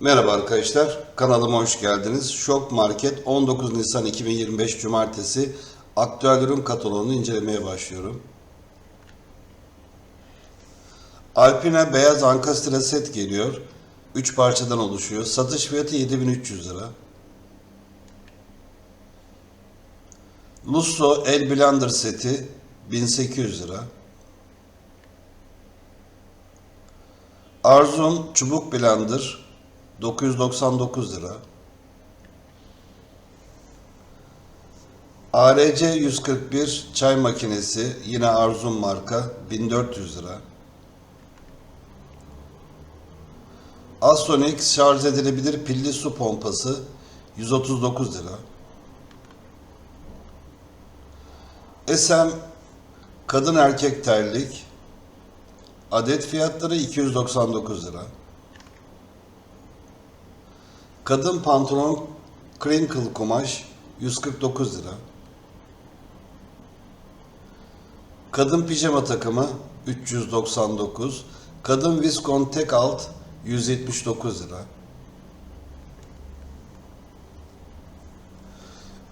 Merhaba arkadaşlar, kanalıma hoş geldiniz. Şok Market 19 Nisan 2025 Cumartesi aktüel ürün kataloğunu incelemeye başlıyorum. Alpine beyaz ankastre set geliyor. 3 parçadan oluşuyor. Satış fiyatı 7300 lira. Lusso El Blender seti 1800 lira. Arzum çubuk blender 999 lira. ARC 141 çay makinesi yine Arzum marka 1400 lira. Asonix şarj edilebilir pilli su pompası 139 lira. SM kadın erkek terlik adet fiyatları 299 lira. Kadın pantolon crinkle kumaş 149 lira. Kadın pijama takımı 399. Kadın viskon tek alt 179 lira.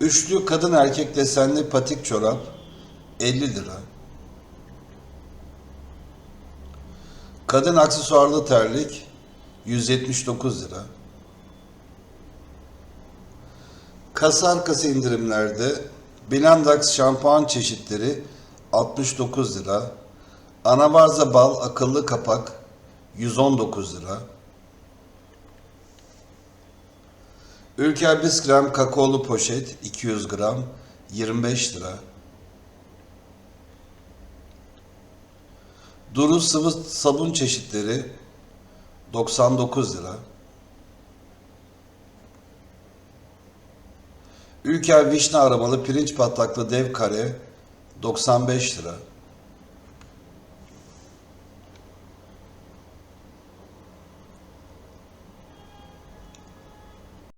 Üçlü kadın erkek desenli patik çorap 50 lira. Kadın aksesuarlı terlik 179 lira. Kasa arkası indirimlerde Blendax şampuan çeşitleri 69 lira. Anavarza bal akıllı kapak 119 lira. Ülker Biskrem kakaolu poşet 200 gram 25 lira. Duru sıvı sabun çeşitleri 99 lira. Ülker vişne aromalı pirinç patlaklı dev kare 95 lira.